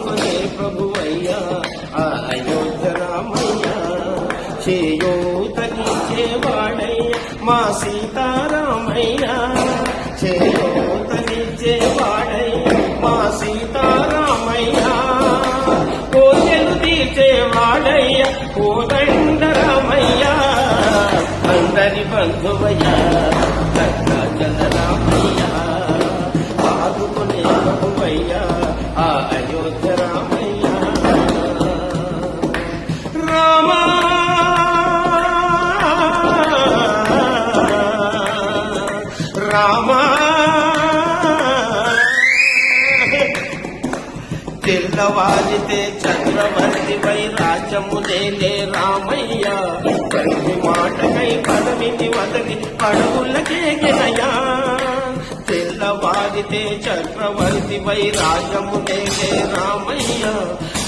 రామనే ప్రభువయ్యా ఆ అయోధ్య రామయ్యా చేయోతనిచ్చేవాడయ్య మా సీతారామయ్యా. చేయోతనిచ్చేవాడయ్య మా సీతారామయ్యా. కోసెలు తీర్చేవాడయ్య కోదండరామయ్యా. అందరి బంధువయ్యా తెల్లవారితే చంద్రవర్తి పై రాజ్యము రామయ్య. తండ్రి మాటకై పదవిని వదలి పడవులకే తెల్లవారితే చక్రవర్తి వై రాజ్యము రామయ్య.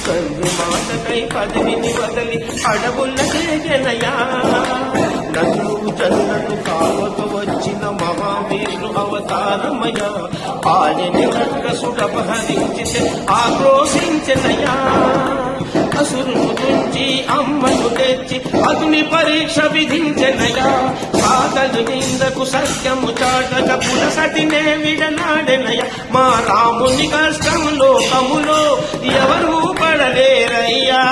తండ్రి మాటకై పదవిని వదలి అడవులకే గెలయా చంద్రుడు వచ్చిన మహావీరు పాలిని రక్కసుడపహరించితే ఆక్రోశించనయా అసురును తుంచి అమ్మను తెచ్చి అగ్ని పరీక్ష విధించనయా సాధలు నిందకు సత్యము చాటక పులసటినే విడనాడెనయ మా రాముని కష్టం లోకములో ఎవరూ పడలేరయ్యా.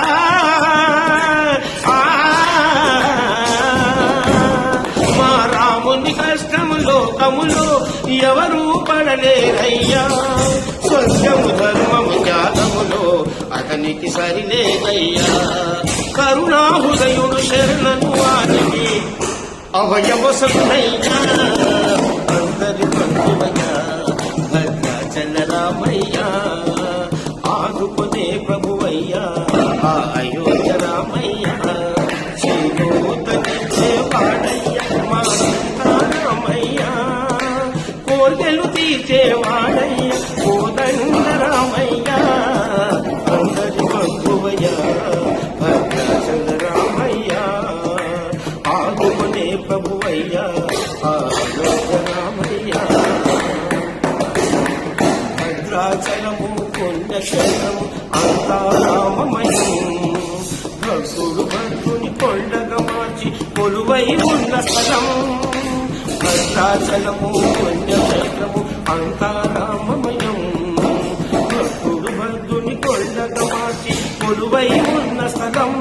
పడలేదయ్యా. స్వర్గము ధర్మము జాతములో అతనికి సరిలేదయ్యా. కరుణాహృదయుడు శరణను వారికి అవయవసన్నయ్యా అందరి బంధువయ్యా భద్రాచల రామయ్యా. ఆదుకునే ప్రభువయ్యా. ఆ అయోధ్య కోర్కెలు తీర్చే కోదండ రామయ్యా అందరి బంధువయ్యా. భద్రాచల రామయ్యా ఆదుకునే ప్రభువయ్యా. ఆ భద్రాచలము పుణ్యక్షేత్రము అంతా రామమయం భక్తుడు భక్తుని కొండగా మార్చి కొలువై ఉన్న స్థలం భద్రాచలము కొండ పుణ్యక్షేత్రము అంతా రామమయం భక్తుడు భక్తుని కొండగా మార్చి కొలువై ఉన్న స్థలం.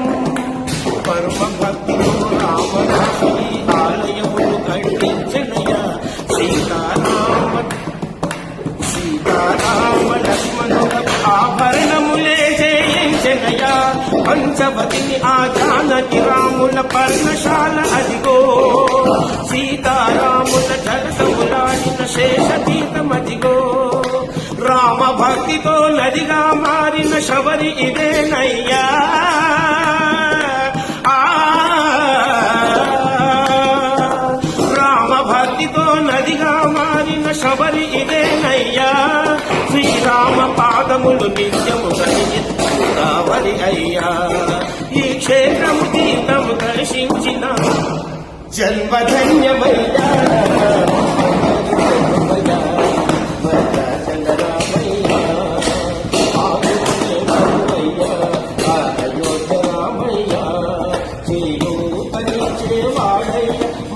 పరమ భక్తితో రామదాసుని ఆలయములు కట్టించనయ? సీతారామ సీతారామ లక్ష్మణుల ఆభరణములే జయించనయా పంచవతిని ఆ జానకి రాముల పర్ణశాల అదిగో. సీతారాముల భక్తితో నదిగా మారిన శబరి ఇదేనయ్యా రామ భక్తితో నదిగా మారిన శబరి ఇదేనయ్యా శ్రీరామ పాదములు నిత్యము కలిగి అయ్యా. ఈ క్షేత్రము తీర్థము దర్శించిన జన్మధన్యమయ్యా.